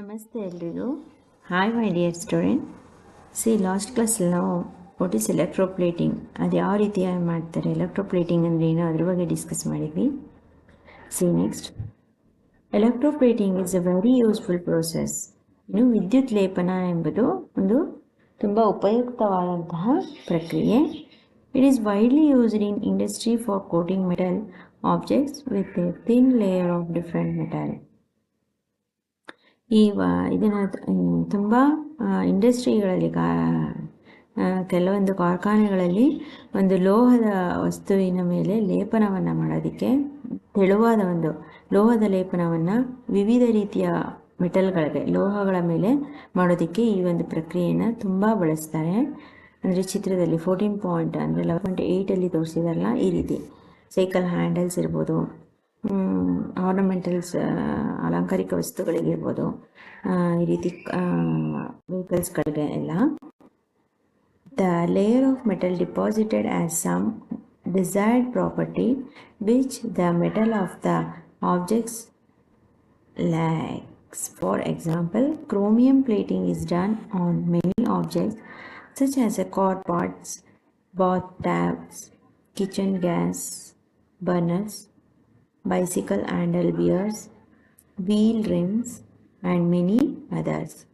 ನಮಸ್ತೆ ಎಲ್ರಿಗೂ. Hi my dear students last ಕ್ಲಾಸಲ್ಲಿ ನಾವು ವಾಟ್ ಈಸ್ ಎಲೆಕ್ಟ್ರೋಪ್ಲೇಟಿಂಗ್ ಅದು ಯಾವ ರೀತಿ ಮಾಡ್ತಾರೆ? ಎಲೆಕ್ಟ್ರೋಪ್ಲೇಟಿಂಗ್ ಅಂದರೆ ಏನು ಅದ್ರ ಬಗ್ಗೆ ಡಿಸ್ಕಸ್ ಮಾಡಿದ್ವಿ. See next electroplating is a very useful process ಇನ್ನು ವಿದ್ಯುತ್ ಲೇಪನ ಎಂಬುದು ಒಂದು ತುಂಬ ಉಪಯುಕ್ತವಾದಂತಹ ಪ್ರಕ್ರಿಯೆ. It is widely used in industry for coating metal objects with a thin layer of different metal ಈ ವ, ಇದನ್ನು ತುಂಬ ಇಂಡಸ್ಟ್ರಿಗಳಲ್ಲಿ ಕಾ ಕೆಲವೊಂದು ಕಾರ್ಖಾನೆಗಳಲ್ಲಿ ಒಂದು ಲೋಹದ ವಸ್ತುವಿನ ಮೇಲೆ ಲೇಪನವನ್ನು ಮಾಡೋದಕ್ಕೆ ತೆಳುವಾದ ಒಂದು, ಲೋಹದ ಲೇಪನವನ್ನು ವಿವಿಧ ರೀತಿಯ ಮೆಟಲ್ಗಳಿಗೆ, ಲೋಹಗಳ ಮೇಲೆ ಮಾಡೋದಕ್ಕೆ ಈ ಒಂದು ಪ್ರಕ್ರಿಯೆಯನ್ನು ತುಂಬ ಬಳಸ್ತಾರೆ. ಅಂದರೆ ಚಿತ್ರದಲ್ಲಿ ಫೋರ್ಟೀನ್ ಪಾಯಿಂಟ್ ಅಂದರೆ ಲೆವೆನ್ ಪಾಯಿಂಟ್ ಏಯ್ಟಲ್ಲಿ ತೋರಿಸಿದಾರಲ್ಲ, ಈ ರೀತಿ. ಸೈಕಲ್ ಹ್ಯಾಂಡಲ್ಸ್ ಇರ್ಬೋದು ಆರ್ನಮೆಂಟಲ್ಸ್ ಅಲಂಕಾರಿಕ ವಸ್ತುಗಳಿಗಿರ್ಬೋದು ಆ, ಈ ರೀತಿ ವೆಹಿಕಲ್ಸ್ಗಳಿಗೆ ಎಲ್ಲ the layer of metal deposited as some desired property which the metal of the objects lacks. For example, chromium plating is done on many objects such as a car parts, bath taps, kitchen gas burners, bicycle handle bears, wheel rims, and many others.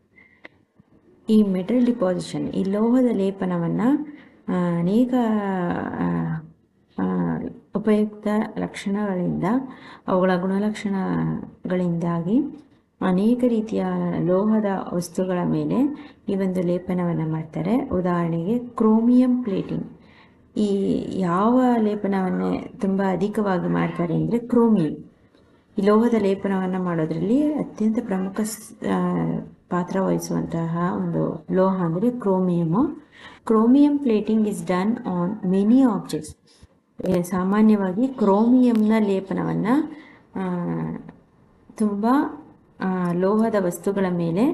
ಈ metal deposition ಈ ಲೋಹದ ಲೇಪನವನ್ನು ಅನೇಕ ಉಪಯುಕ್ತ ಲಕ್ಷಣಗಳಿಂದ ಅವುಗಳ ಗುಣಲಕ್ಷಣಗಳಿಂದಾಗಿ ಅನೇಕ ರೀತಿಯ ಲೋಹದ ವಸ್ತುಗಳ ಮೇಲೆ ಈ ಒಂದು ಲೇಪನವನ್ನು ಮಾಡ್ತಾರೆ ಉದಾಹರಣೆಗೆ ಕ್ರೋಮಿಯಂ ಪ್ಲೇಟಿಂಗ್ ಈ ಯಾವ ಲೇಪನವನ್ನು ತುಂಬ ಅಧಿಕವಾಗಿ ಮಾಡ್ತಾರೆ ಅಂದರೆ ಕ್ರೋಮಿಯಂ. ಈ ಲೋಹದ ಲೇಪನವನ್ನು ಮಾಡೋದರಲ್ಲಿ ಅತ್ಯಂತ ಪ್ರಮುಖ ಪಾತ್ರ ವಹಿಸುವಂತಹ ಒಂದು ಲೋಹ ಅಂದರೆ chromium chromium plating is done on many objects. ಸಾಮಾನ್ಯವಾಗಿ ಕ್ರೋಮಿಯಂನ ಲೇಪನವನ್ನು ತುಂಬ ಲೋಹದ ವಸ್ತುಗಳ ಮೇಲೆ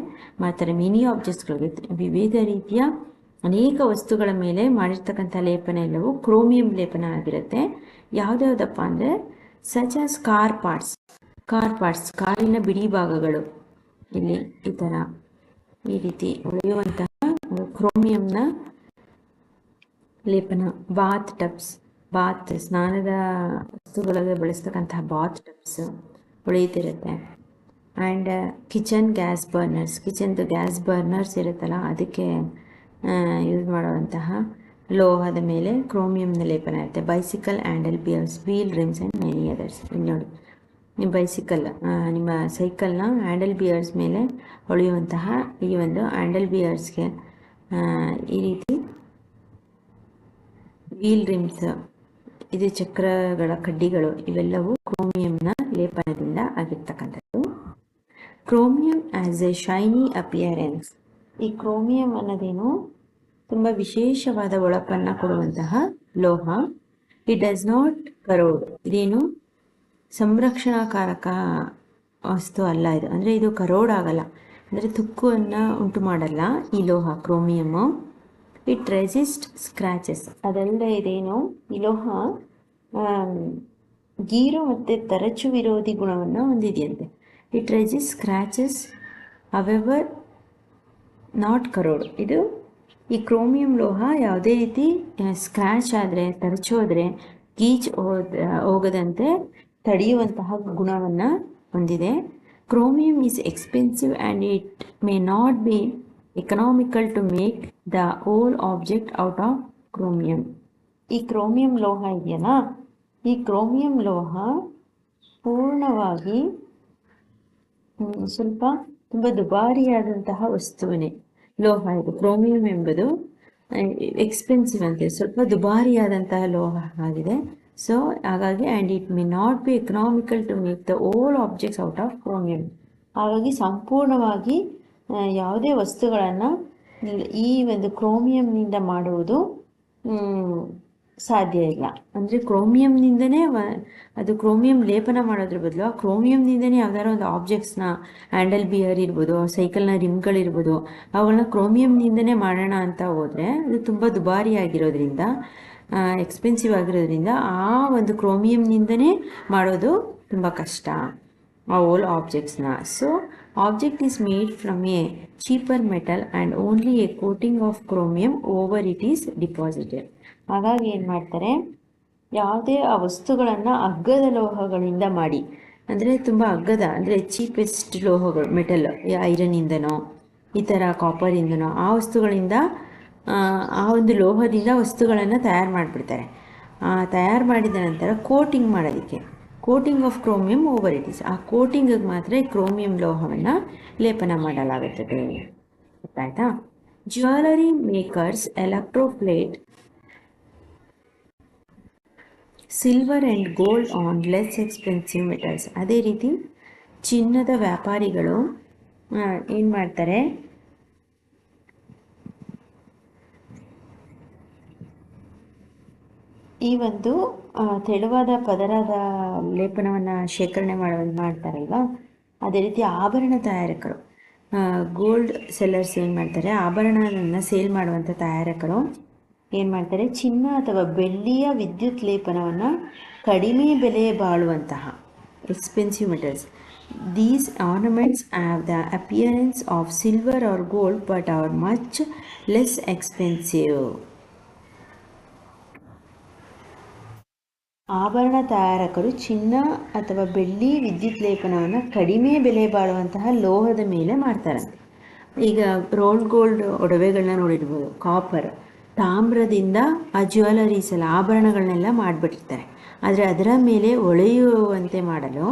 ಮಾಡ್ತಾರೆ ಮಿನಿ ಆಬ್ಜೆಕ್ಟ್ಸ್ಗಳಿಗೆ ವಿವಿಧ ರೀತಿಯ ಅನೇಕ ವಸ್ತುಗಳ ಮೇಲೆ ಮಾಡಿರ್ತಕ್ಕಂಥ ಲೇಪನ ಎಲ್ಲವೂ ಕ್ರೋಮಿಯಂ ಲೇಪನ ಆಗಿರುತ್ತೆ. ಯಾವುದ್ಯಾವುದಪ್ಪ ಅಂದರೆ such as car parts car parts ಕಾರಿನ ಬಿಡಿ ಭಾಗಗಳು. ಇಲ್ಲಿ ಈ ಥರ ಈ ರೀತಿ ಉಳಿಯುವಂತಹ ಕ್ರೋಮಿಯಂನ ಲೇಪನ ಬಾತ್ ಟಬ್ಸ್ ಬಾತ್ ಸ್ನಾನದ ವಸ್ತುಗಳಲ್ಲಿ ಬಳಸ್ತಕ್ಕಂತಹ ಬಾತ್ ಟಬ್ಸ್ ಉಳಿಯುತ್ತಿರುತ್ತೆ ಆ್ಯಂಡ್ ಕಿಚನ್ ಗ್ಯಾಸ್ ಬರ್ನರ್ಸ್ ಕಿಚನ್ದು ಗ್ಯಾಸ್ ಬರ್ನರ್ಸ್ ಇರುತ್ತಲ್ಲ, ಅದಕ್ಕೆ ಯೂಸ್ ಮಾಡುವಂತಹ ಲೋಹದ ಮೇಲೆ ಕ್ರೋಮಿಯಂನ ಲೇಪನ ಇರುತ್ತೆ. Bicycle handle bears wheel rims and many others ಇಲ್ಲಿ ನೋಡಿ. ನಿಮ್ಮ ಬೈಸಿಕಲ್ ನಿಮ್ಮ ಸೈಕಲ್ನ ಹ್ಯಾಂಡಲ್ ಬಿಯರ್ಸ್ ಮೇಲೆ ಹೊಳೆಯುವಂತಹ ಈ ಒಂದು ಹ್ಯಾಂಡಲ್ ಬಿಯರ್ಸ್ಗೆ ಈ ರೀತಿ ವೀಲ್ ರಿಮ್ಸ್ ಇದು ಚಕ್ರಗಳ ಕಡ್ಡಿಗಳು, ಇವೆಲ್ಲವೂ ಕ್ರೋಮಿಯಂನ ಲೇಪನದಿಂದ ಆಗಿರ್ತಕ್ಕಂಥದ್ದು. Chromium as a shiny appearance ಈ ಕ್ರೋಮಿಯಂ ಅನ್ನೋದೇನು? ತುಂಬ ವಿಶೇಷವಾದ ಒಳಪನ್ನು ಕೊಡುವಂತಹ ಲೋಹ. ಇಟ್ ಡಸ್ ನಾಟ್ ಕರೋಡ್ ಇದೇನು? ಸಂರಕ್ಷಣಾಕಾರಕ ವಸ್ತು ಅಲ್ಲ ಇದು. ಅಂದರೆ ಇದು ಕರೋಡ್ ಆಗಲ್ಲ. ಅಂದರೆ ತುಕ್ಕುವನ್ನು ಉಂಟು ಮಾಡಲ್ಲ ಈ ಲೋಹ ಕ್ರೋಮಿಯಮ್ಮು ಇಟ್ ರೆಸಿಸ್ಟ್ ಸ್ಕ್ರ್ಯಾಚಸ್ ಅದಲ್ಲದೆ ಇದೇನು? ಈ ಲೋಹ ಗೀರು ಮತ್ತು ತರಚು ವಿರೋಧಿ ಗುಣವನ್ನು ಹೊಂದಿದೆಯಂತೆ. It resist scratches however not corrode. ಇದು ಈ ಕ್ರೋಮಿಯಂ ಲೋಹ ಯಾವುದೇ ರೀತಿ ಸ್ಕ್ರ್ಯಾಚ್ ಆದರೆ ತರಚೋದ್ರೆ ಗೀಚ್ ಹೋದ, ಹೋಗದಂತೆ ತಡೆಯುವಂತಹ ಗುಣವನ್ನು ಹೊಂದಿದೆ. Chromium is expensive and it may not be economical to make the whole object out of chromium ಈ ಕ್ರೋಮಿಯಂ ಲೋಹ ಇದೆಯಲ್ಲ, ಈ ಕ್ರೋಮಿಯಂ ಲೋಹ ಪೂರ್ಣವಾಗಿ ಸ್ವಲ್ಪ ತುಂಬ ದುಬಾರಿಯಾದಂತಹ ವಸ್ತುವಿನೇ. ಲೋಹ ಇದು ಕ್ರೋಮಿಯಂ ಎಂಬುದು ಎಕ್ಸ್ಪೆನ್ಸಿವ್ ಅಂತ ಸ್ವಲ್ಪ ದುಬಾರಿಯಾದಂತಹ ಲೋಹ ಆಗಿದೆ. ಸೊ ಹಾಗಾಗಿ and it may not be economical to make the whole objects out of chromium ಹಾಗಾಗಿ, ಸಂಪೂರ್ಣವಾಗಿ ಯಾವುದೇ ವಸ್ತುಗಳನ್ನು, ಈ ಒಂದು ಕ್ರೋಮಿಯಂನಿಂದ ಮಾಡುವುದು ಸಾಧ್ಯ ಇಲ್ಲ. ಅಂದರೆ ಕ್ರೋಮಿಯಂನಿಂದನೇ ಅದು ಕ್ರೋಮಿಯಂ ಲೇಪನ ಮಾಡೋದ್ರ ಬದಲು ಆ ಕ್ರೋಮಿಯಂನಿಂದನೇ ಯಾವ್ದಾದ್ರು ಒಂದು ಆಬ್ಜೆಕ್ಟ್ಸ್ನ ಹ್ಯಾಂಡಲ್ ಬಿಯರ್ ಇರ್ಬೋದು ಸೈಕಲ್ನ ರಿಮ್ಗಳಿರ್ಬೋದು ಅವುಗಳನ್ನ ಕ್ರೋಮಿಯಂನಿಂದನೇ ಮಾಡೋಣ ಅಂತ ಹೋದರೆ ಅದು ತುಂಬ ದುಬಾರಿ ಆಗಿರೋದ್ರಿಂದ ಎಕ್ಸ್ಪೆನ್ಸಿವ್ ಆಗಿರೋದ್ರಿಂದ ಆ ಒಂದು ಕ್ರೋಮಿಯಂನಿಂದನೇ ಮಾಡೋದು ತುಂಬ ಕಷ್ಟ, ಆ whole ಆಬ್ಜೆಕ್ಟ್ಸ್ನ so object is made from a cheaper metal and only a coating of chromium over it is deposited ಹಾಗಾಗಿ ಏನು ಮಾಡ್ತಾರೆ? ಯಾವುದೇ ಆ ವಸ್ತುಗಳನ್ನು ಅಗ್ಗದ ಲೋಹಗಳಿಂದ ಮಾಡಿ. ಅಂದರೆ ತುಂಬ ಅಗ್ಗದ ಅಂದರೆ ಚೀಪೆಸ್ಟ್ ಲೋಹಗಳು ಮೆಟಲ್ ಐರನ್ನಿಂದನೋ ಈ ಥರ ಕಾಪರಿಂದನೋ ಆ ವಸ್ತುಗಳಿಂದ ಆ, ಒಂದು ಲೋಹದಿಂದ ವಸ್ತುಗಳನ್ನು ತಯಾರು ಮಾಡಿಬಿಡ್ತಾರೆ. ತಯಾರು ಮಾಡಿದ ನಂತರ ಕೋಟಿಂಗ್ ಮಾಡೋದಕ್ಕೆ. Coating of chromium over it is ಆ ಕೋಟಿಂಗಿಗೆ ಮಾತ್ರ ಕ್ರೋಮಿಯಂ ಲೋಹವನ್ನು ಲೇಪನ ಮಾಡಲಾಗುತ್ತದೆ. ಗೊತ್ತಾಯ್ತಾ? Jewellery makers electroplate silver and gold on less expensive metals ಅದೇ ರೀತಿ ಚಿನ್ನದ ವ್ಯಾಪಾರಿಗಳು ಏನು ಮಾಡ್ತಾರೆ? ಈ ಒಂದು ತೆಳುವಾದ ಪದರದ ಲೇಪನವನ್ನು ಶೇಖರಣೆ ಮಾಡುವ, ಮಾಡ್ತಾರಲ್ವಾ? ಅದೇ ರೀತಿ ಆಭರಣ ತಯಾರಕರು. ಗೋಲ್ಡ್ ಸೆಲ್ಲರ್ಸ್ ಏನು ಮಾಡ್ತಾರೆ? ಆಭರಣವನ್ನು ಸೇಲ್ ಮಾಡುವಂಥ ತಯಾರಕರು. ಏನು ಮಾಡ್ತಾರೆ? ಚಿನ್ನ ಅಥವಾ ಬೆಳ್ಳಿಯ ವಿದ್ಯುತ್ ಲೇಪನವನ್ನು ಕಡಿಮೆ ಬೆಲೆ ಬಾಳುವಂತಹ expensive metals these ornaments have the appearance of silver or gold but are much less expensive ಆಭರಣ ತಯಾರಕರು ಚಿನ್ನ ಅಥವಾ ಬೆಳ್ಳಿ ವಿದ್ಯುತ್ ಲೇಪನವನ್ನು ಕಡಿಮೆ ಬೆಲೆ ಬಾಳುವಂತಹ ಲೋಹದ ಮೇಲೆ ಮಾಡ್ತಾರಂತೆ. ಈಗ ರೋಲ್ಡ್ ಗೋಲ್ಡ್ ಒಡವೆಗಳನ್ನ ನೋಡಿರ್ಬೋದು ಕಾಪರ್ ತಾಮ್ರದಿಂದ ಆ ಜ್ಯುವೆಲರೀಸ್ ಆಭರಣಗಳನ್ನೆಲ್ಲ ಮಾಡಿಬಿಟ್ಟಿರ್ತಾರೆ. ಆದರೆ ಅದರ ಮೇಲೆ ಒಳೆಯುವಂತೆ ಮಾಡಲು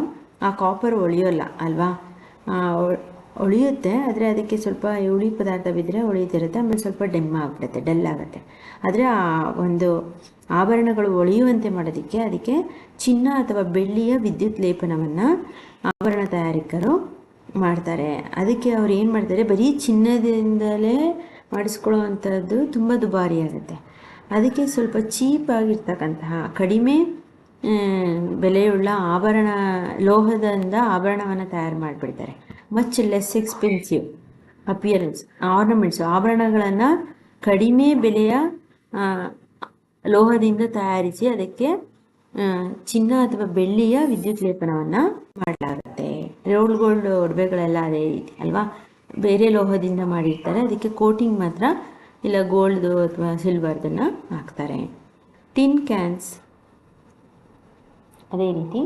ಆ ಕಾಪರ್ ಒಳೆಯೋಲ್ಲ, ಅಲ್ವಾ? ಒಳೆಯುತ್ತೆ, ಆದರೆ ಅದಕ್ಕೆ ಸ್ವಲ್ಪ ಹುಳಿ ಪದಾರ್ಥ ಬಿದ್ದರೆ ಒಳೆಯುತ್ತಿರುತ್ತೆ, ಆಮೇಲೆ ಸ್ವಲ್ಪ ಡೆಮ್ಮ ಆಗ್ಬಿಡುತ್ತೆ, ಡಲ್ ಆಗುತ್ತೆ. ಆದರೆ ಆ ಒಂದು ಆಭರಣಗಳು ಒಳೆಯುವಂತೆ ಮಾಡೋದಕ್ಕೆ ಅದಕ್ಕೆ ಚಿನ್ನ ಅಥವಾ ಬೆಳ್ಳಿಯ ವಿದ್ಯುತ್ ಲೇಪನವನ್ನು ಆಭರಣ ತಯಾರಕರು ಮಾಡ್ತಾರೆ. ಅದಕ್ಕೆ ಅವ್ರು ಏನು ಮಾಡ್ತಾರೆ, ಬರೀ ಚಿನ್ನದಿಂದಲೇ ಮಾಡಿಸ್ಕೊಳ್ಳುವಂಥದ್ದು ತುಂಬ ದುಬಾರಿ ಆಗುತ್ತೆ ಅದಕ್ಕೆ ಸ್ವಲ್ಪ ಚೀಪ್ ಆಗಿರ್ತಕ್ಕಂತಹ, ಕಡಿಮೆ ಬೆಲೆಯುಳ್ಳ ಆಭರಣ, ಲೋಹದಿಂದ ಆಭರಣವನ್ನು ತಯಾರು ಮಾಡಿಬಿಡ್ತಾರೆ. Much less expensive appearance ornaments ಆಭರಣಗಳನ್ನು ಕಡಿಮೆ ಬೆಲೆಯ ಲೋಹದಿಂದ ತಯಾರಿಸಿ ಅದಕ್ಕೆ ಚಿನ್ನ ಅಥವಾ ಬೆಳ್ಳಿಯ ವಿದ್ಯುತ್ ಲೇಪನವನ್ನು ಮಾಡಲಾಗುತ್ತೆ. ರೋಲ್ ಗೋಲ್ಡ್ ಒಡವೆಗಳೆಲ್ಲ ಅದೇ ರೀತಿ, ಅಲ್ವಾ? ಬೇರೆ ಲೋಹದಿಂದ ಮಾಡಿರ್ತಾರೆ. ಅದಕ್ಕೆ ಕೋಟಿಂಗ್ ಮಾತ್ರ ಇಲ್ಲ ಗೋಲ್ಡ್ದು ಅಥವಾ ಸಿಲ್ವರ್ದನ್ನು ಹಾಕ್ತಾರೆ. ಟಿನ್ ಕ್ಯಾನ್ಸ್ ಅದೇ ರೀತಿ.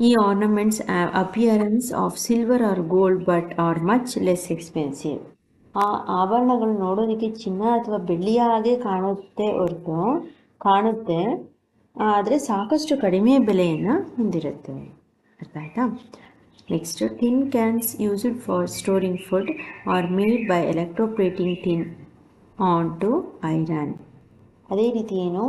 ಈ ornaments appearance of silver or gold but are much less expensive ಆ ಆಭರಣಗಳು ನೋಡೋದಕ್ಕೆ ಚಿನ್ನ ಅಥವಾ ಬೆಳ್ಳಿಯ ಹಾಗೆ ಕಾಣುತ್ತೆ ಹೊರತು, ಕಾಣುತ್ತೆ. ಆದರೆ ಸಾಕಷ್ಟು ಕಡಿಮೆ ಬೆಲೆಯನ್ನು ಹೊಂದಿರುತ್ತೆ. ಅರ್ಥ ಆಯಿತಾ? Next tin cans used for storing food are made by electroplating tin on to iron ಅದೇ ರೀತಿ ಏನು?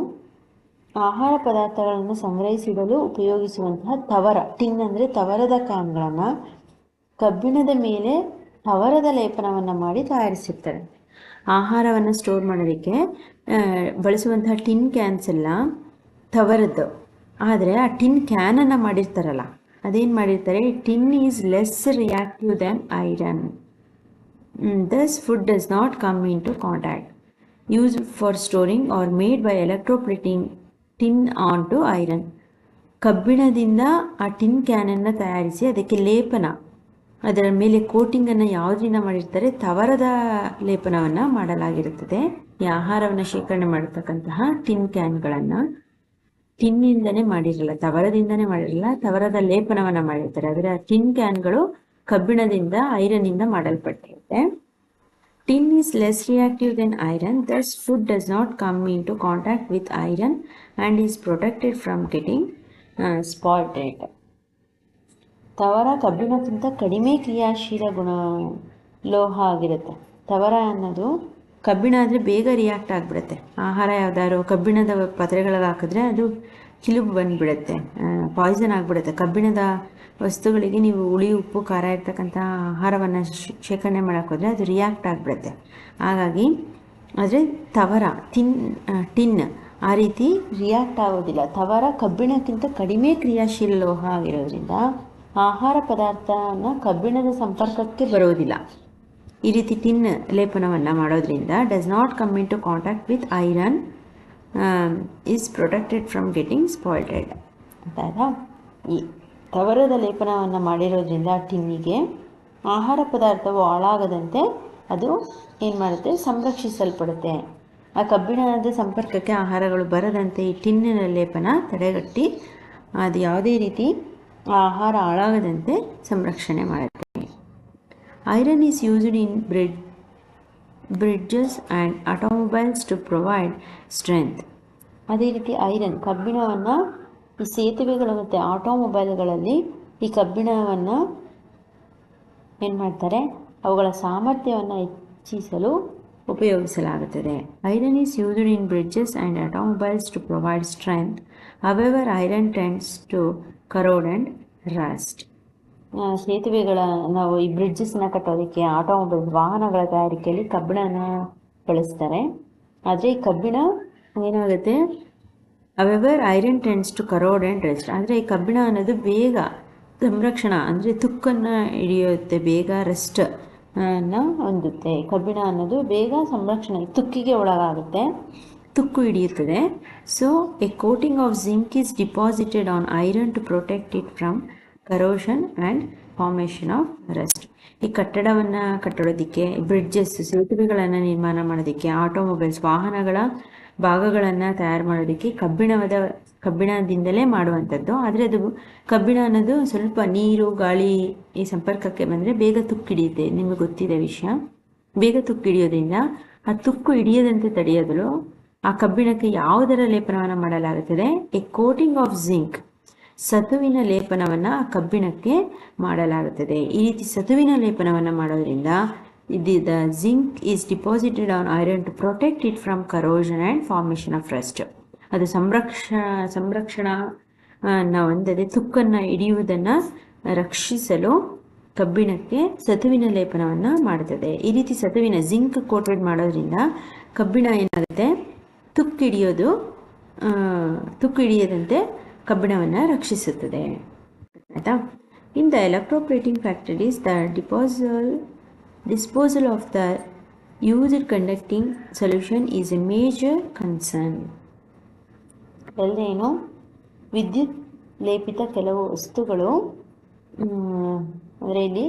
ಆಹಾರ ಪದಾರ್ಥಗಳನ್ನು ಸಂಗ್ರಹಿಸಿಡಲು ಉಪಯೋಗಿಸುವಂತಹ ತವರ. ಟಿನ್ ಅಂದರೆ ತವರದ ಕ್ಯಾನ್ಗಳನ್ನು ಕಬ್ಬಿಣದ ಮೇಲೆ ತವರದ ಲೇಪನವನ್ನು ಮಾಡಿ ತಯಾರಿಸಿರ್ತಾರೆ. ಆಹಾರವನ್ನು ಸ್ಟೋರ್ ಮಾಡೋದಕ್ಕೆ ಬಳಸುವಂತಹ ಟಿನ್ ಕ್ಯಾನ್ಸ್ ಎಲ್ಲ ತವರದ್ದು. ಆದರೆ ಆ ಟಿನ್ ಕ್ಯಾನನ್ನು ಮಾಡಿರ್ತಾರಲ್ಲ, ಅದೇನು ಮಾಡಿರ್ತಾರೆ? Tin is less reactive than iron thus food does not come in to contact use for storing are made by electroplating tin on to iron ಕಬ್ಬಿಣದಿಂದ ಆ ಟಿನ್ ಕ್ಯಾನನ್ನು ತಯಾರಿಸಿ ಅದಕ್ಕೆ ಲೇಪನ, ಅದರ ಮೇಲೆ ಕೋಟಿಂಗನ್ನು ಯಾವುದರಿಂದ ಮಾಡಿರ್ತಾರೆ? ತವರದ ಲೇಪನವನ್ನು ಮಾಡಲಾಗಿರುತ್ತದೆ. ಈ ಆಹಾರವನ್ನು ಶೇಖರಣೆ ಮಾಡತಕ್ಕಂತಹ ಟಿನ್ ಕ್ಯಾನ್ಗಳನ್ನು ಟಿನ್ನಿಂದನೇ ಮಾಡಿರಲ್ಲ, ತವರದಿಂದನೇ ಮಾಡಿರಲ್ಲ, ತವರದ ಲೇಪನವನ್ನ ಮಾಡಿರ್ತಾರೆ. ಅದರ ಟಿನ್ ಕ್ಯಾನ್ಗಳು ಕಬ್ಬಿಣದಿಂದ, ಐರನ್ನಿಂದ ಮಾಡಲ್ಪಟ್ಟಿರುತ್ತೆ. Tin is less reactive then iron, that's food does not come into contact with iron and is protected from spot rate ತವರ ಕಬ್ಬಿಣಕ್ಕಿಂತ ಕಡಿಮೆ ಕ್ರಿಯಾಶೀಲ ಗುಣ ಲೋಹ ಆಗಿರುತ್ತೆ. ತವರ ಅನ್ನೋದು ಕಬ್ಬಿಣ ಆದರೆ ಬೇಗ ರಿಯಾಕ್ಟ್ ಆಗಿಬಿಡುತ್ತೆ. ಆಹಾರ ಯಾವ್ದಾದ್ರು ಕಬ್ಬಿಣದ ಪಾತ್ರೆಗಳಿಗೆ ಹಾಕಿದ್ರೆ ಅದು ಕಿಲುಬು ಬಂದುಬಿಡುತ್ತೆ. ಪಾಯ್ಸನ್ ಆಗಿಬಿಡುತ್ತೆ. ಕಬ್ಬಿಣದ ವಸ್ತುಗಳಿಗೆ ನೀವು ಹುಳಿ, ಉಪ್ಪು, ಖಾರ ಇರ್ತಕ್ಕಂಥ ಆಹಾರವನ್ನು ಶೇಖರಣೆ ಮಾಡೋಕ್ಕೋದ್ರೆ ಅದು ರಿಯಾಕ್ಟ್ ಆಗಿಬಿಡುತ್ತೆ. ಹಾಗಾಗಿ ಆದರೆ ತವರ ಟಿನ್ ಟಿನ್ ಆ ರೀತಿ ರಿಯಾಕ್ಟ್ ಆಗೋದಿಲ್ಲ. ತವರ ಕಬ್ಬಿಣಕ್ಕಿಂತ ಕಡಿಮೆ ಕ್ರಿಯಾಶೀಲ ಲೋಹ ಆಗಿರೋದ್ರಿಂದ ಆಹಾರ ಪದಾರ್ಥನ ಕಬ್ಬಿಣದ ಸಂಪರ್ಕಕ್ಕೆ ಬರೋದಿಲ್ಲ. ಈ ರೀತಿ ಟಿನ್ ಲೇಪನವನ್ನು ಮಾಡೋದ್ರಿಂದ does not come in to contact with iron is protected from getting spoiled ಆಯ್ತಾ ಈ ತವರದ ಲೇಪನವನ್ನು ಮಾಡಿರೋದ್ರಿಂದ ಟಿನ್ನಿಗೆ ಆಹಾರ ಪದಾರ್ಥವು ಹಾಳಾಗದಂತೆ ಅದು ಏನು ಮಾಡುತ್ತೆ? ಸಂರಕ್ಷಿಸಲ್ಪಡುತ್ತೆ. ಆ ಕಬ್ಬಿಣದ ಸಂಪರ್ಕಕ್ಕೆ ಆಹಾರಗಳು ಬರದಂತೆ ಈ ಟಿನ್ನಿನ ಲೇಪನ ತಡೆಗಟ್ಟಿ, ಅದು ಯಾವುದೇ ರೀತಿ ಆಹಾರ ಹಾಳಾಗದಂತೆ ಸಂರಕ್ಷಣೆ ಮಾಡುತ್ತೆ. Iron is used in brid bridges and automobiles to provide strength ಅದೇ ರೀತಿ ಐರನ್ ಕಬ್ಬಿಣವನ್ನು ಈ ಸೇತುವೆಗಳು ಮತ್ತು ಆಟೋಮೊಬೈಲ್ಗಳಲ್ಲಿ ಈ ಕಬ್ಬಿಣವನ್ನು ಏನು ಮಾಡ್ತಾರೆ? ಅವುಗಳ ಸಾಮರ್ಥ್ಯವನ್ನು ಹೆಚ್ಚಿಸಲು ಉಪಯೋಗಿಸಲಾಗುತ್ತದೆ. Iron is used in bridges and automobiles to provide strength however iron tends to corrode and rust ಸೇತುವೆಗಳ ನಾವು ಈ ಬ್ರಿಡ್ಜಸ್ನ ಕಟ್ಟೋದಕ್ಕೆ ಆಟೋಮೊಬೈಲ್ ವಾಹನಗಳ ತಯಾರಿಕೆಯಲ್ಲಿ ಕಬ್ಬಿಣನ ಬಳಸ್ತಾರೆ. ಆದರೆ ಈ ಕಬ್ಬಿಣ ಏನಾಗುತ್ತೆ? However iron tends to corrode and rust ಆದರೆ ಈ ಕಬ್ಬಿಣ ಅನ್ನೋದು ಬೇಗ ಸಂರಕ್ಷಣ, ಅಂದರೆ ತುಕ್ಕನ್ನು ಹಿಡಿಯುತ್ತೆ, ಬೇಗ ರೆಸ್ಟ್ ಹೊಂದುತ್ತೆ. ಕಬ್ಬಿಣ ಅನ್ನೋದು ಬೇಗ ಸಂರಕ್ಷಣೆ, ತುಕ್ಕಿಗೆ ಒಳಗಾಗುತ್ತೆ, ತುಕ್ಕು ಹಿಡಿಯುತ್ತದೆ. So a coating of zinc is deposited on iron to protect it from corrosion and formation of rust ಈ ಕಟ್ಟಡವನ್ನು ಕಟ್ಟಡೋದಕ್ಕೆ ಬ್ರಿಡ್ಜಸ್ ಸೇತುವೆಗಳನ್ನು ನಿರ್ಮಾಣ ಮಾಡೋದಕ್ಕೆ ಆಟೋಮೊಬೈಲ್ಸ್ ವಾಹನಗಳ ಭಾಗಗಳನ್ನು ತಯಾರು ಮಾಡೋದಕ್ಕೆ ಕಬ್ಬಿಣವಾದ, ಕಬ್ಬಿಣದಿಂದಲೇ ಮಾಡುವಂಥದ್ದು. ಆದರೆ ಅದು ಕಬ್ಬಿಣ ಅನ್ನೋದು ಸ್ವಲ್ಪ ನೀರು, ಗಾಳಿ ಈ ಸಂಪರ್ಕಕ್ಕೆ ಬಂದರೆ ಬೇಗ ತುಕ್ಕಿಡಿಯುತ್ತೆ ನಿಮಗೆ ಗೊತ್ತಿದೆ ವಿಷಯ. ಬೇಗ ತುಕ್ಕಿಡಿಯೋದ್ರಿಂದ ಆ ತುಕ್ಕು ಹಿಡಿಯದಂತೆ ತಡೆಯಲು ಆ ಕಬ್ಬಿಣಕ್ಕೆ ಯಾವುದರ ಲೇಪನವನ್ನು ಮಾಡಲಾಗುತ್ತದೆ? ಎ ಕೋಟಿಂಗ್ ಆಫ್ ಜಿಂಕ್ ಸತುವಿನ ಲೇಪನವನ್ನು ಕಬ್ಬಿಣಕ್ಕೆ ಮಾಡಲಾಗುತ್ತದೆ. ಈ ರೀತಿ ಸತುವಿನ ಲೇಪನವನ್ನು ಮಾಡೋದ್ರಿಂದ ಇದು the zinc is deposited on iron to protect it from corrosion and formation of rust. ಅದು ಸಂರಕ್ಷ ಸಂರಕ್ಷಣಾ ಹೊಂದದೆ ತುಕ್ಕನ್ನು ಹಿಡಿಯುವುದನ್ನು ರಕ್ಷಿಸಲು ಕಬ್ಬಿಣಕ್ಕೆ ಸತುವಿನ ಲೇಪನವನ್ನು ಮಾಡುತ್ತದೆ. ಈ ರೀತಿ ಸತುವಿನ ಜಿಂಕ್ ಕೋಟೆಡ್ ಮಾಡೋದ್ರಿಂದ ಕಬ್ಬಿಣ ಏನಾಗುತ್ತೆ? ತುಕ್ಕಿಡಿಯೋದು ತುಕ್ಕಿಡಿಯದಂತೆ ಕಬ್ಬಿಣವನ್ನು ರಕ್ಷಿಸುತ್ತದೆ. ಆಯಿತಾ? In the electroplating factories the deposal disposal of the used conducting solution is a major concern ಏನು ವಿದ್ಯುತ್ ಲೇಪಿತ ಕೆಲವು ವಸ್ತುಗಳು ಅಂದರೆ ಇಲ್ಲಿ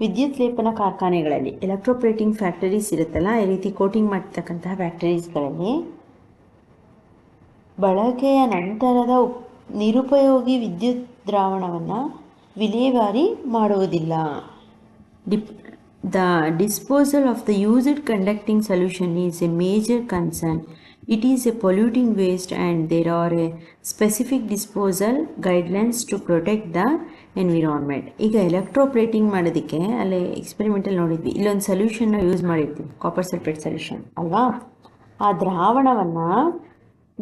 ವಿದ್ಯುತ್ ಲೇಪನ ಕಾರ್ಖಾನೆಗಳಲ್ಲಿ ಎಲೆಕ್ಟ್ರೋಪ್ರೇಟಿಂಗ್ ಫ್ಯಾಕ್ಟರೀಸ್ ಇರುತ್ತಲ್ಲ, ಈ ರೀತಿ ಕೋಟಿಂಗ್ ಮಾಡ್ತಕ್ಕಂತಹ ಫ್ಯಾಕ್ಟರೀಸ್ಗಳಲ್ಲಿ ಬಳಕೆಯ ನಂತರದ ನಿರುಪಯೋಗಿ ವಿದ್ಯುತ್ ದ್ರಾವಣವನ್ನು ವಿಲೇವಾರಿ ಮಾಡುವುದಿಲ್ಲ. Dip, the disposal of the used conducting solution is a major concern. It is a polluting waste and there are a specific disposal guidelines to protect the environment. ಈಗ ಎಲೆಕ್ಟ್ರೋಪ್ಲೇಟಿಂಗ್ ಮಾಡೋದಕ್ಕೆ ಅಲ್ಲಿ ಎಕ್ಸ್ಪೆರಿಮೆಂಟಲ್ಲಿ ನೋಡಿದ್ವಿ. ಇಲ್ಲೊಂದು ಸೊಲ್ಯೂಷನ್ನ ಯೂಸ್ ಮಾಡಿರ್ತೀವಿ. ಕಾಪರ್ ಸಲ್ಫೇಟ್ ಸೊಲ್ಯೂಷನ್ ಅಲ್ವಾ? ಆ ದ್ರಾವಣವನ್ನು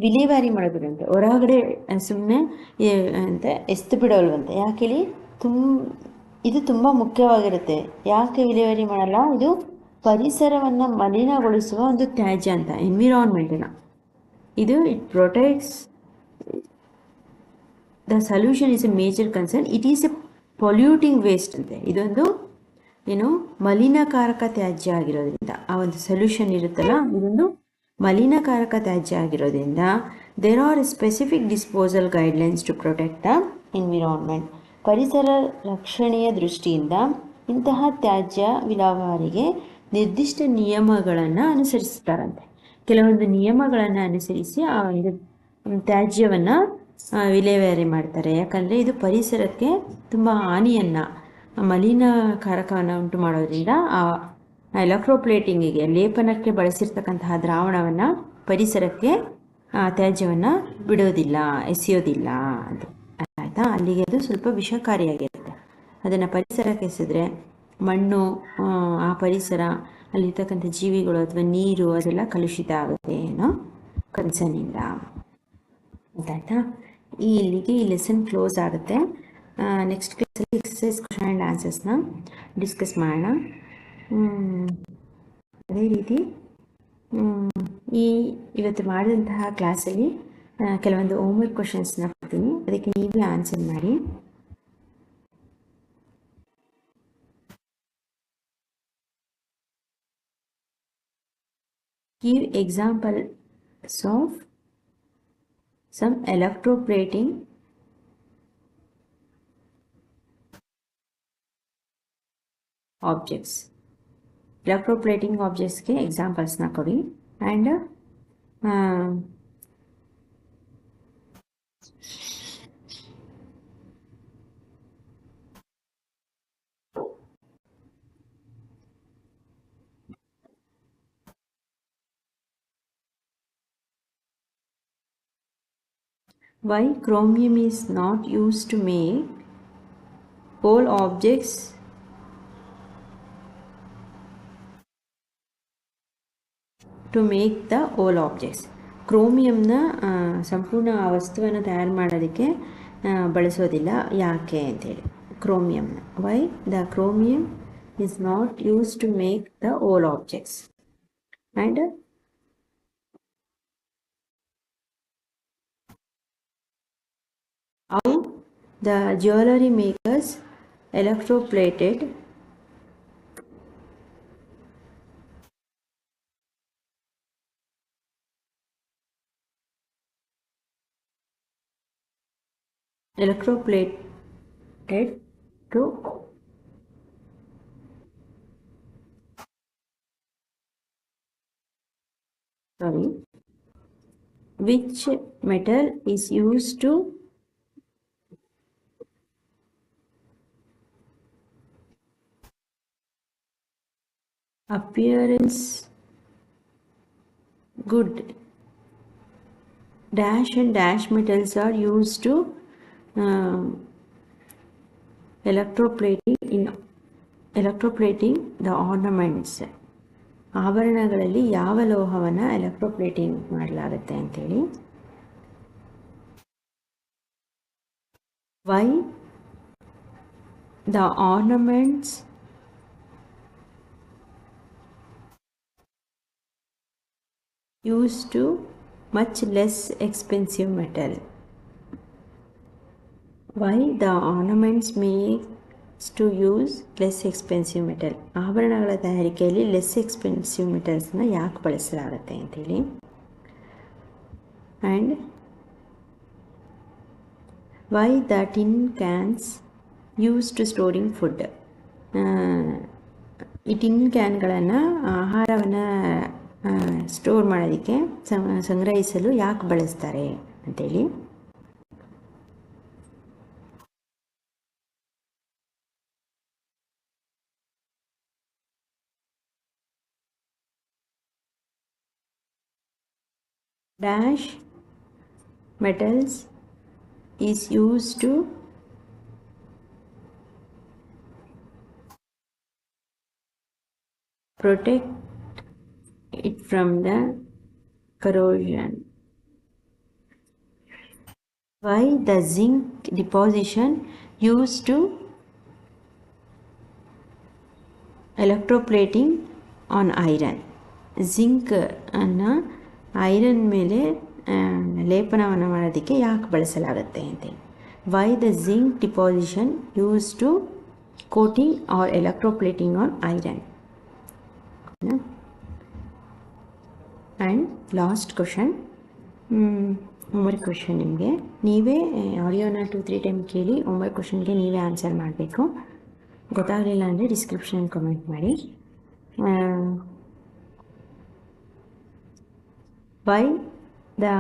ವಿಲೇವಾರಿ ಮಾಡಬೇಕಂತೆ ಹೊರಗಡೆ ಸುಮ್ಮನೆ ಅಂತ, ಎಸ್ತು ಬಿಡೋಲ್ವಂತೆ. ಯಾಕೆ ಹೇಳಿ? ತುಂಬ ಇದು ತುಂಬ ಮುಖ್ಯವಾಗಿರುತ್ತೆ. ಯಾಕೆ ವಿಲೇವಾರಿ ಮಾಡಲ್ಲ? ಇದು ಪರಿಸರವನ್ನು ಮಲಿನಗೊಳಿಸುವ ಒಂದು ತ್ಯಾಜ್ಯ ಅಂತ ಎನ್ವಿರಾನ್ಮೆಂಟನ್ನ ಇದು it protects the solution is a major concern it is a polluting waste ಅಂತೆ. ಇದೊಂದು, ಏನು, ಮಲಿನಕಾರಕ ತ್ಯಾಜ್ಯ ಆಗಿರೋದ್ರಿಂದ ಆ ಒಂದು ಸೊಲ್ಯೂಷನ್ ಇರುತ್ತಲ್ಲ, ಇದೊಂದು ಮಲಿನಕಾರಕ ತ್ಯಾಜ್ಯ ಆಗಿರೋದ್ರಿಂದ there are specific disposal guidelines to protect the environment ಪರಿಸರ ರಕ್ಷಣೆಯ ದೃಷ್ಟಿಯಿಂದ ಇಂತಹ ತ್ಯಾಜ್ಯ ವಿಲೇವಾರಿಗೆ ನಿರ್ದಿಷ್ಟ ನಿಯಮಗಳನ್ನು ಅನುಸರಿಸ್ತಾರಂತೆ. ಕೆಲವೊಂದು ನಿಯಮಗಳನ್ನು ಅನುಸರಿಸಿ ಆ ಇದು, ತ್ಯಾಜ್ಯವನ್ನು ವಿಲೇವಾರಿ ಮಾಡ್ತಾರೆ. ಯಾಕಂದರೆ ಇದು ಪರಿಸರಕ್ಕೆ ತುಂಬ ಹಾನಿಯನ್ನು, ಮಲಿನಕಾರಕವನ್ನು ಉಂಟು ಮಾಡೋದ್ರಿಂದ ಆ ಎಲೆಕ್ಟ್ರೋಪ್ಲೇಟಿಂಗಿಗೆ ಲೇಪನಕ್ಕೆ ಬಳಸಿರ್ತಕ್ಕಂತಹ ದ್ರಾವಣವನ್ನು ಪರಿಸರಕ್ಕೆ ತ್ಯಾಜ್ಯವನ್ನು ಬಿಡೋದಿಲ್ಲ ಎಸೆಯೋದಿಲ್ಲ ಅಂತ. ಆಯಿತಾ? ಅಲ್ಲಿಗೆ ಅದು ಸ್ವಲ್ಪ ವಿಷಕಾರಿಯಾಗಿರುತ್ತೆ. ಅದನ್ನು ಪರಿಸರಕ್ಕೆ ಎಸೆದ್ರೆ ಮಣ್ಣು ಆ, ಪರಿಸರ ಅಲ್ಲಿರ್ತಕ್ಕಂಥ ಜೀವಿಗಳು ಅಥವಾ ನೀರು ಅದೆಲ್ಲ ಕಲುಷಿತ ಆಗುತ್ತೆ ಏನೋ ಕನ್ಸರ್ನಿಂದ. ಗೊತ್ತಾಯ್ತಾ? ಈ ಇಲ್ಲಿಗೆ ಈ ಲೆಸನ್ ಕ್ಲೋಸ್ ಆಗುತ್ತೆ. ನೆಕ್ಸ್ಟ್ ಕ್ಲಾಸಲ್ಲಿ ಎಕ್ಸಸೈಸ್ ಕ್ವಶನ್ ಆ್ಯಂಡ್ ಆನ್ಸರ್ಸ್ನ ಡಿಸ್ಕಸ್ ಮಾಡೋಣ. ಅದೇ ರೀತಿ ಈ ಇವತ್ತು ಮಾಡಿದಂತಹ ಕ್ಲಾಸಲ್ಲಿ ಕೆಲವೊಂದು ಹೋಮ್ವರ್ಕ್ ಕ್ವಶನ್ಸ್ನ ಕೊಡ್ತೀನಿ. ಅದಕ್ಕೆ ನೀವೇ ಆನ್ಸರ್ ಮಾಡಿ. Give examples of some electroplating objects. electroplating objectsಗೆ ಎಕ್ಸಾಂಪಲ್ಸ್ನ ಕೊಡಿ and why chromium is not used to make whole objects to make the whole objects ಕ್ರೋಮಿಯಂನ ಸಂಪೂರ್ಣ ಆ ವಸ್ತುವನ್ನು ತಯಾರು ಮಾಡೋದಕ್ಕೆ ಬಳಸೋದಿಲ್ಲ. ಯಾಕೆ ಅಂತೇಳಿ. ಕ್ರೋಮಿಯಂನ why the chromium is not use to make the whole objects and how the jewelry makers electroplated electroplated to sorry which metal is used to appearance good. Dash and dash metals are used to um, electroplating in electroplating the ornaments ಆಭರಣಗಳಲ್ಲಿ ಯಾವ ಲೋಹವನ್ನು electroplating ಮಾಡಲಾಗುತ್ತೆ ಅಂತೇಳಿ why the ornaments used to much less expensive metal. Why the ornaments makes to use less expensive metal ಆಭರಣಗಳ ತಯಾರಿಕೆಯಲ್ಲಿ less expensive ಮೆಟಲ್ಸ್ನ ಯಾಕೆ ಬಳಸಲಾಗುತ್ತೆ ಅಂತೇಳಿ. And why the tin cans use to storing food ಈ ಟಿನ್ ಕ್ಯಾನ್ಗಳನ್ನು ಆಹಾರವನ್ನು ಸ್ಟೋರ್ ಮಾಡೋದಕ್ಕೆ ಸಂಗ್ರಹಿಸಲು ಯಾಕೆ ಬಳಸ್ತಾರೆ ಅಂತೇಳಿ. dash metals is used to protect it from the corrosion. Why the zinc deposition used to electroplating on iron. Zinc uh, and iron ಮೇಲೆ ಆ, ಲೇಪನವನ್ನು ಮಾಡೋದಕ್ಕೆ ಯಾಕೆ ಬಳಸಲಾಗುತ್ತೆ ಅಂತೇಳಿ why the zinc deposition use to coating or electroplating on iron and last question homework question ನಿಮಗೆ. ನೀವೇ ಆಡಿಯೋನ ಟು ತ್ರೀ ಟೈಮ್ ಕೇಳಿ ಹೋಮ್ವರ್ಕ್ ಕ್ವಶನ್ಗೆ ನೀವೇ ಆನ್ಸರ್ ಮಾಡಬೇಕು. ಗೊತ್ತಾಗಲಿಲ್ಲ ಅಂದರೆ ಡಿಸ್ಕ್ರಿಪ್ಷನ್ ಕಮೆಂಟ್ ಮಾಡಿ. Why the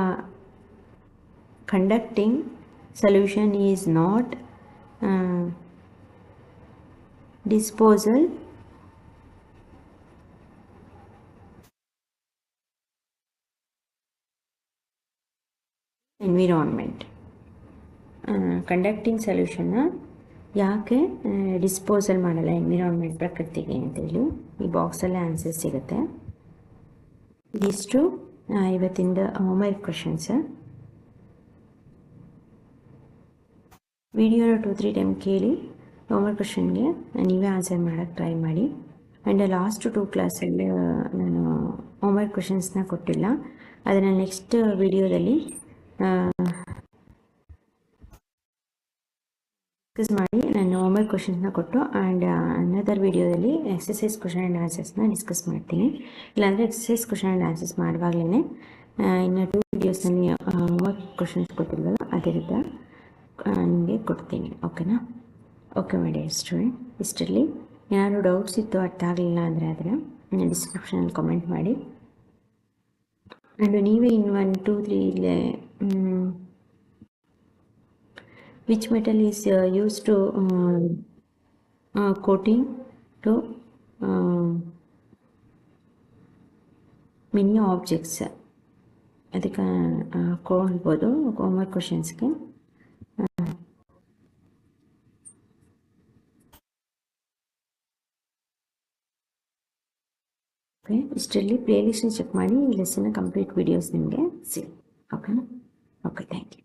conducting solution is not uh, disposal. Environment conducting ಸೊಲ್ಯೂಷನ್ನ ಯಾಕೆ ಡಿಸ್ಪೋಸಲ್ ಮಾಡಲ್ಲ ಎನ್ವಿರಾನ್ಮೆಂಟ್ ಪ್ರಕೃತಿಗೆ ಅಂತೇಳಿ ಈ ಬಾಕ್ಸಲ್ಲೇ ಆನ್ಸರ್ ಸಿಗುತ್ತೆ ಇದಿಷ್ಟು ಆ, ಇವತ್ತಿಂದ ಹೋಮ್ವರ್ಕ್ ಕ್ವಶನ್ಸ್ ವಿಡಿಯೋನ ಟು ತ್ರೀ ಟೈಮ್ ಕೇಳಿ ಹೋಮ್ವರ್ಕ್ ಕ್ವಶನ್ಗೆ ನೀವೇ ಆನ್ಸರ್ ಮಾಡೋಕ್ಕೆ ಟ್ರೈ ಮಾಡಿ. ಆ್ಯಂಡ್ ಲಾಸ್ಟ್ ಟು ಕ್ಲಾಸಲ್ಲಿ ನಾನು ಹೋಮ್ವರ್ಕ್ ಕ್ವಶನ್ಸ್ನ ಕೊಟ್ಟಿಲ್ಲ. ಅದನ್ನು ನೆಕ್ಸ್ಟ್ ವಿಡಿಯೋದಲ್ಲಿ ಡಿಸ್ಕಸ್ ಮಾಡಿ ನಾನು ಹೋಮ್ವರ್ಕ್ ಕ್ವಶನ್ಸ್ನ ಕೊಟ್ಟು ಆ್ಯಂಡ್ ಅನದರ್ ವಿಡಿಯೋದಲ್ಲಿ ಎಕ್ಸಸೈಸ್ ಕ್ವಶನ್ ಆ್ಯಂಡ್ ಆನ್ಸರ್ಸ್ನ ಡಿಸ್ಕಸ್ ಮಾಡ್ತೀನಿ. ಇಲ್ಲಾಂದರೆ ಎಕ್ಸಸೈಸ್ ಕ್ವಶನ್ ಆ್ಯಂಡ್ ಆನ್ಸರ್ಸ್ ಮಾಡುವಾಗಲೇ ಇನ್ನು ಟೂ ವೀಡಿಯೋಸಲ್ಲಿ ವರ್ಕ್ ಕ್ವಶನ್ಸ್ ಕೊಟ್ಟಿಲ್ವಲ್ಲ ಅದರಿಂದ ನಿಮಗೆ ಕೊಡ್ತೀನಿ ಓಕೆನಾ ಓಕೆ ಮಾಡಿ ಸ್ಟೂಡೆಂಟ್ ಇಷ್ಟರಲ್ಲಿ ಏನಾದರೂ ಡೌಟ್ಸ್ ಇತ್ತು ಅರ್ಥ ಆಗಲಿಲ್ಲ ಅಂದರೆ ಅದನ್ನು ಡಿಸ್ಕ್ರಿಪ್ಷನಲ್ಲಿ ಕಮೆಂಟ್ ಮಾಡಿ. ಆ್ಯಂಡ್ ನೀವೇ ಇನ್ನು ಒನ್ ಟೂ ತ್ರೀ ಇಲ್ಲೇ which metal is use to coating to many objects ಅದಕ್ಕೆ ಕೊಡ್ಬೋದು ಹೋಮ್ವರ್ಕ್ ಕ್ವಶನ್ಸ್ಗೆ ಓಕೆ ಇಷ್ಟರಲ್ಲಿ ಪ್ಲೇಲಿಸ್ಟ್ನ ಚೆಕ್ ಮಾಡಿ, ಈ ಲೆಸನ್ನ ಕಂಪ್ಲೀಟ್ ವೀಡಿಯೋಸ್ ನಿಮಗೆ ಸಿಗುತ್ತೆ ಓಕೆನಾ ಓಕೆ ಥ್ಯಾಂಕ್ ಯು